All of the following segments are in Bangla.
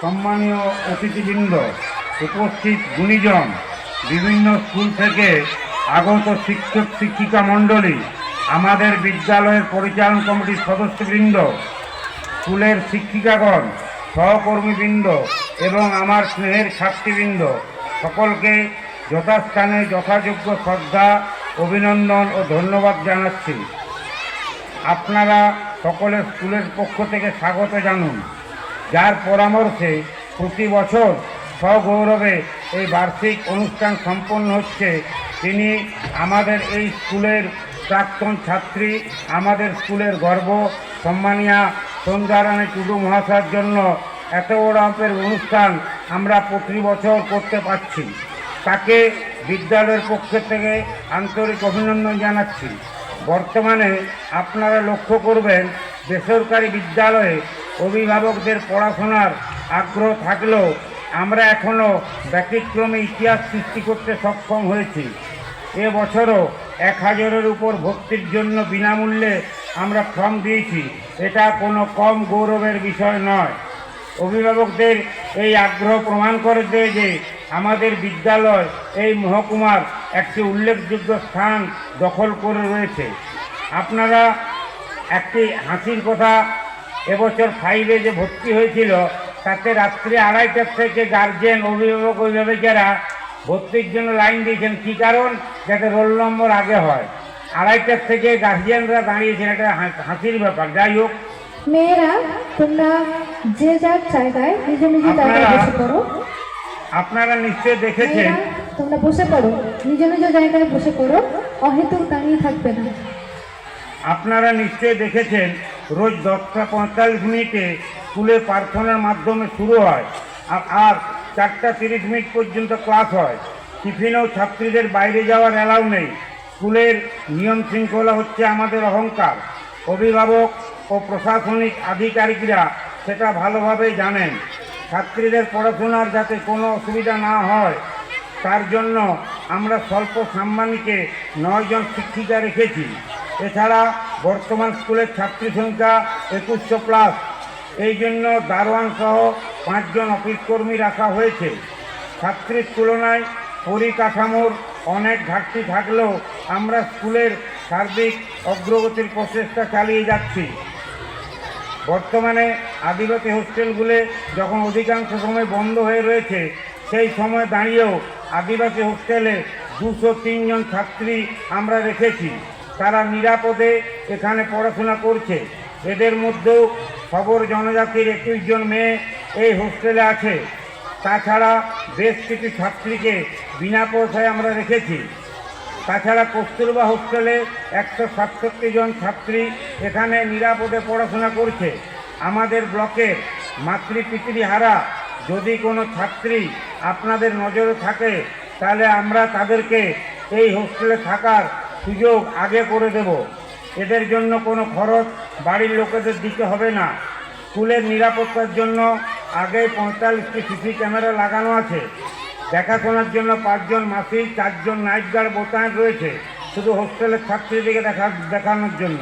সম্মানীয় অতিথিবৃন্দ, উপস্থিত গুণীজন, বিভিন্ন স্কুল থেকে আগত শিক্ষক, শিক্ষিকা মণ্ডলী, আমাদের বিদ্যালয়ের পরিচালন কমিটির সদস্যবৃন্দ, স্কুলের শিক্ষিকাগণ, সহকর্মীবৃন্দ এবং আমার স্নেহের ছাত্রীবৃন্দ সকলকে যথাস্থানে যথাযোগ্য শ্রদ্ধা, অভিনন্দন ও ধন্যবাদ জানাচ্ছি। আপনারা সকলে স্কুলের পক্ষ থেকে স্বাগত জানুন। যার পরামর্শে প্রতি বছর সগৌরবে এই বার্ষিক অনুষ্ঠান সম্পন্ন হচ্ছে। তিনি আমাদের এই স্কুলের প্রাক্তন ছাত্রী, আমাদের স্কুলের গর্ব, সম্মানিয়া সন্ধ্যারানী টুডু মহাশয়ের জন্য এত বড় অনুষ্ঠান আমরা প্রতি বছর করতে পারছি। তাকে বিদ্যালয়ের পক্ষ থেকে আন্তরিক অভিনন্দন জানাচ্ছি। বর্তমানে আপনারা লক্ষ্য করবেন, বেসরকারি বিদ্যালয়ে অভিভাবকদের পড়াশোনার আগ্রহ থাকলেও আমরা এখনও ব্যতিক্রমে ইতিহাস সৃষ্টি করতে সক্ষম হয়েছি। এবছরও এক হাজারের উপর ভর্তির জন্য বিনামূল্যে আমরা ফর্ম দিয়েছি। এটা কোনো কম গৌরবের বিষয় নয়। অভিভাবকদের এই আগ্রহ প্রমাণ করে দেয় যে আমাদের বিদ্যালয়, এই মহকুমার একটি উল্লেখযোগ্য স্থান দখল করে রয়েছে। আপনারা একটি হাসির কথা এবছর ফাইভে যে ভর্তি হয়েছিল তাতে রাত্রি আড়াইটার থেকে গার্জেন অভিভাবক অভিভাবকেরা ভর্তির জন্য লাইন দিয়েছেন। কী কারণ? যাতে রোল নম্বর আগে হয়। আড়াইটার থেকে গার্জিয়ানরা দাঁড়িয়েছেন একটা হাস- হাসির ব্যাপার। যাই হোক। মেয়েরা তোমরা যে যার জায়গায় নিজ নিজ জায়গায় আপনারা- বসে পড়ো। আপনারা নিশ্চয়ই দেখেছেন। তোমরা বসে পড়ো। নিজ নিজ জায়গায় বসে পড়ো। অহেতুক দাঁড়িয়ে থাকবে না। আপনারা নিশ্চয়ই দেখেছেন রোজ দশটা পঁয়তাল্লিশ মিনিটে স্কুলে প্রার্থনার মাধ্যমে শুরু হয় আর- আর চারটা তিরিশ মিনিট পর্যন্ত ক্লাস হয়। টিফিনেও ছাত্রীদের বাইরে যাওয়ার অ্যালাউ নেই। স্কুলের নিয়ম শৃঙ্খলা হচ্ছে আমাদের অহংকার। অভিভাবক ও প্রশাসনিক আধিকারিকরা সেটা ভালোভাবেই জানেন। ছাত্রীদের পড়াশোনার যাতে কোনো অসুবিধা না হয়, তার জন্য আমরা স্বল্প সাম্মানিকে নয়জন শিক্ষিকা রেখেছি। এছাড়া বর্তমান স্কুলের ছাত্রী সংখ্যা একুশশো প্লাস এই জন্য দারোয়ান সহ পাঁচজন অফিস কর্মী রাখা হয়েছে। ছাত্রীর তুলনায় পরিকাঠামোর অনেক ঘাটতি থাকলেও আমরা স্কুলের সার্বিক অগ্রগতির প্রচেষ্টা চালিয়ে যাচ্ছি। বর্তমানে আদিবাসী হোস্টেলগুলো যখন অধিকাংশ সময় বন্ধ হয়ে রয়েছে, সেই সময় দাঁড়িয়েও আদিবাসী হোস্টেলে দুশো তিনজন ছাত্রী আমরা রেখেছি। তারা নিরাপদে এখানে পড়াশোনা করছে। এদের মধ্যেও খবর জনজাতির একুশ জন মেয়ে এই হোস্টেলে আছে। তাছাড়া বেশ কিছু ছাত্রীকে বিনা পয়সায় আমরা রেখেছি তাছাড়া কস্তুরবা হোস্টেলে একশো সাতষট্টি জন ছাত্রী এখানে নিরাপদে পড়াশোনা করছে। আমাদের ব্লকের মাতৃ পিতৃহারা যদি কোনো ছাত্রী আপনাদের নজরে থাকে, তাহলে আমরা তাদেরকে এই হোস্টেলে থাকার সুযোগ আগে করে দেব। এদের জন্য কোনো খরচ বাড়ির লোকেদের দিতে হবে না। স্কুলের নিরাপত্তার জন্য আগে পঁয়তাল্লিশটি সিসি ক্যামেরা লাগানো আছে। দেখাশোনার জন্য পাঁচজন মাসি, চারজন নাইট গার্ড বোতায় রয়েছে, শুধু হোস্টেলের ছাত্রীদেরকে দেখা, দেখানোর জন্য।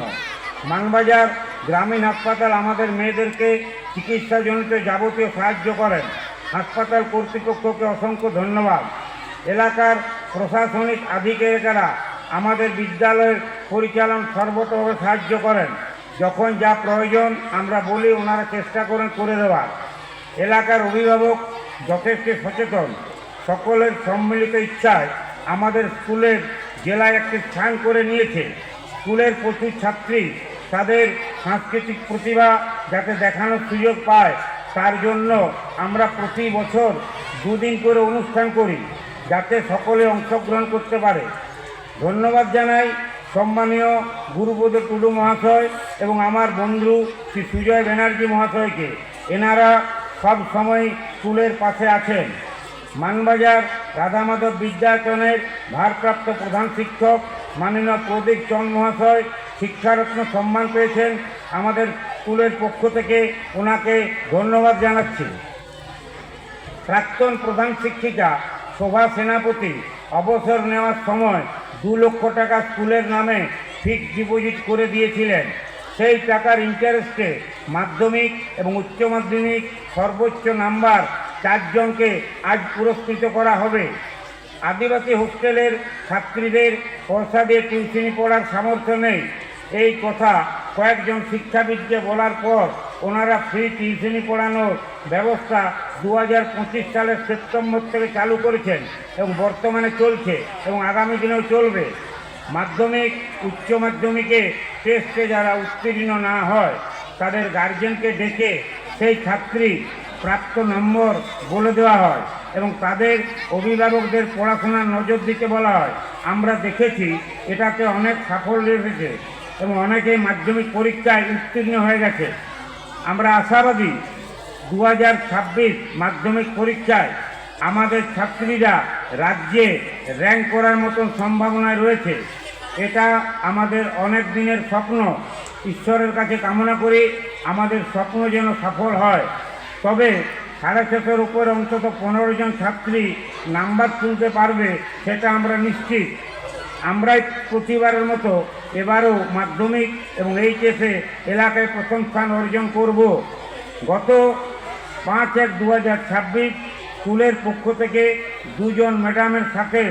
মানবাজার গ্রামীণ হাসপাতাল আমাদের মেয়েদেরকে চিকিৎসাজনিত যাবতীয় সাহায্য করেন। হাসপাতাল কর্তৃপক্ষকে অসংখ্য ধন্যবাদ। এলাকার প্রশাসনিক আধিকারিকেরা আমাদের বিদ্যালয়ের পরিচালন সর্বতভাবে সাহায্য করেন। যখন যা প্রয়োজন, আমরা বলি ওনারা চেষ্টা করেন করে দেওয়ার এলাকার অভিভাবক যথেষ্ট সচেতন। সকলের সম্মিলিত ইচ্ছায় আমাদের স্কুলের জেলায় একটি স্থান করে নিয়েছে। স্কুলের প্রচুর ছাত্রী তাদের সাংস্কৃতিক প্রতিভা যাতে দেখানোর সুযোগ পায়, তার জন্য আমরা প্রতি বছর দুদিন করে অনুষ্ঠান করি, যাতে সকলে অংশগ্রহণ করতে পারে। ধন্যবাদ জানাই সম্মানীয় গুরুপদ টুডু মহাশয় এবং আমার বন্ধু শ্রী সুজয় ব্যানার্জি মহাশয়কে। এনারা সব সময় স্কুলের পাশে আছেন। মানবাজার রাধামাধব বিদ্যায়তনের ভারপ্রাপ্ত প্রধান শিক্ষক, মাননীয় প্রদীপ চন্দ মহাশয় শিক্ষারত্ন সম্মান পেয়েছেন। আমাদের স্কুলের পক্ষ থেকে ওনাকে ধন্যবাদ জানাচ্ছি। প্রাক্তন প্রধান শিক্ষিকা, শোভা সেনাপতি, অবসর নেওয়ার সময় দু লক্ষ টাকা স্কুলের নামে ফিক্সড ডিপোজিট করে দিয়েছিলেন। সেই টাকার ইন্টারেস্টে মাধ্যমিক এবং উচ্চ মাধ্যমিক সর্বোচ্চ নাম্বার চারজনকে আজ পুরস্কৃত করা হবে। আদিবাসী হোস্টেলের ছাত্রীদের পয়সা দিয়ে টিউশনি পড়ার সামর্থ্য নেই। এই কথা কয়েকজন শিক্ষাবিদকে বলার পর ওনারা ফ্রি টিউশনি পড়ানোর ব্যবস্থা দু হাজার পঁচিশ সালের সেপ্টেম্বর থেকে চালু করেছেন এবং বর্তমানে চলছে এবং আগামী দিনেও চলবে। মাধ্যমিক, উচ্চ মাধ্যমিকে টেস্টে যারা উত্তীর্ণ না হয়, তাদের গার্জেনকে ডেকে সেই ছাত্রী প্রাপ্ত নম্বর বলে দেওয়া হয় এবং তাদের অভিভাবকদের পড়াশোনার নজর দিতে বলা হয়। আমরা দেখেছি, এটাতে অনেক সাফল্য এসেছে। এবং অনেকেই মাধ্যমিক পরীক্ষায় উত্তীর্ণ হয়ে গেছে। আমরা আশাবাদী দু হাজার ছাব্বিশ মাধ্যমিক পরীক্ষায় আমাদের ছাত্রীরা রাজ্যে র্যাঙ্ক করার মতন সম্ভাবনায় রয়েছে। এটা আমাদের অনেক দিনের স্বপ্ন। ঈশ্বরের কাছে কামনা করি আমাদের স্বপ্ন যেন সফল হয়। তবে সাড়ে ছশোর উপরে অন্তত পনেরো জন ছাত্রী নাম্বার তুলতে পারবে, সেটা আমরা নিশ্চিত। আমরাই প্রতিবারের মতো এবারও মাধ্যমিক এবং এইচএসে এলাকায় প্রথম স্থান অর্জন করব। গত পাঁচ এক দু হাজার ছাব্বিশ স্কুলের পক্ষ থেকে দুজন ম্যাডামের সাথে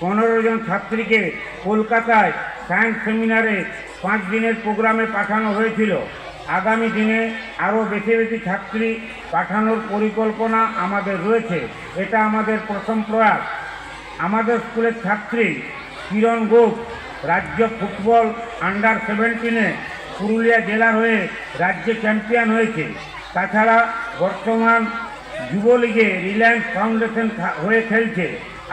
পনেরো জন ছাত্রীকে কলকাতায় সায়েন্স সেমিনারে পাঁচ দিনের প্রোগ্রামে পাঠানো হয়েছিল। আগামী দিনে আরও বেশি বেশি ছাত্রী পাঠানোর পরিকল্পনা আমাদের রয়েছে। এটা আমাদের প্রথম প্রয়াস। আমাদের স্কুলের ছাত্রী কিরণ গোপ, রাজ্য ফুটবল আন্ডার সেভেন্টিনে পুরুলিয়া জেলার হয়ে রাজ্যে চ্যাম্পিয়ন হয়েছে। তাছাড়া বর্তমান যুবলীগে রিলায়েন্স ফাউন্ডেশন হয়ে খেলছে।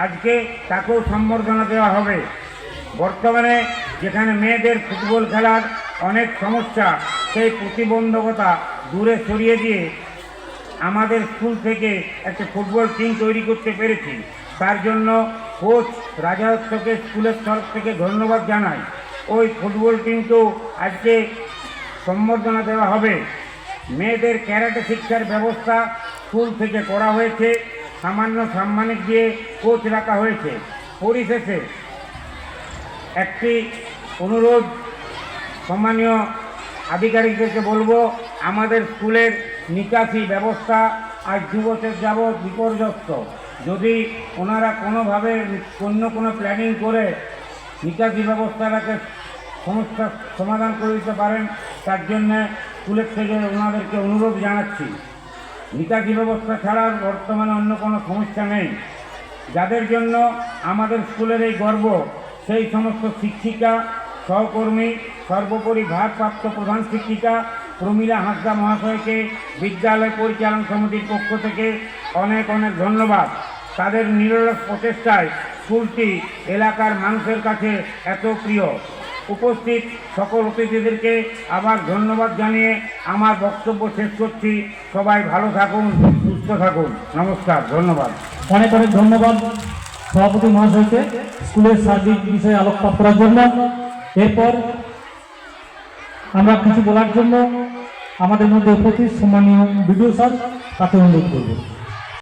আজকে তাকেও সম্বর্ধনা দেওয়া হবে। বর্তমানে যেখানে মেয়েদের ফুটবল খেলার অনেক সমস্যা, সেই প্রতিবন্ধকতা দূরে সরিয়ে দিয়ে আমাদের স্কুল থেকে একটা ফুটবল টিম তৈরি করতে পেরেছি। তার জন্য কোচ রাজাত্বকে স্কুলের তরফ থেকে ধন্যবাদ জানাই। ওই ফুটবল টিমকেও আজকে সম্বর্ধনা দেওয়া হবে। মেয়েদের ক্যারাটে শিক্ষার ব্যবস্থা স্কুল থেকে করা হয়েছে। সামান্য সাম্মানিক দিয়ে কোচ রাখা হয়েছে। পরিশেষে একটি অনুরোধ সম্মানীয় আধিকারিকদেরকে বলব, আমাদের স্কুলের নিকাশি ব্যবস্থা আজ দু বছর যাবৎ বিপর্যস্ত। যদি ওনারা কোনোভাবে অন্য কোনো প্ল্যানিং করে নিকাশি ব্যবস্থাটাকে সমস্যার সমাধান করে দিতে পারেন, তার জন্যে স্কুলের থেকে ওনাদেরকে অনুরোধ জানাচ্ছি। নিকাশি ব্যবস্থা ছাড়া বর্তমানে অন্য কোনো সমস্যা নেই। যাদের জন্য আমাদের স্কুলের এই গর্ব, সেই সমস্ত শিক্ষিকা, সহকর্মী, সর্বোপরি ভারপ্রাপ্ত প্রধান শিক্ষিকা প্রমীলা হাঁসদা মহাশয়কে বিদ্যালয় পরিচালন সমিতির পক্ষ থেকে অনেক অনেক ধন্যবাদ। তাদের নিরলস প্রচেষ্টায় স্কুলটি এলাকার মানুষের কাছে এত প্রিয়। উপস্থিত সকল অতিথিদেরকে আবার ধন্যবাদ জানিয়ে আমার বক্তব্য শেষ করছি। সবাই ভালো থাকুন, সুস্থ থাকুন। নমস্কার, ধন্যবাদ। অনেক অনেক ধন্যবাদ সভাপতি মহাশয়কে স্কুলের সার্বিক বিষয়ে আলোকপাত করার জন্য। এরপর আমরা কিছু বলার জন্য আমাদের মধ্যে উপস্থিত সম্মানীয় বিডিও স্যার, তাকে অনুরোধ করব।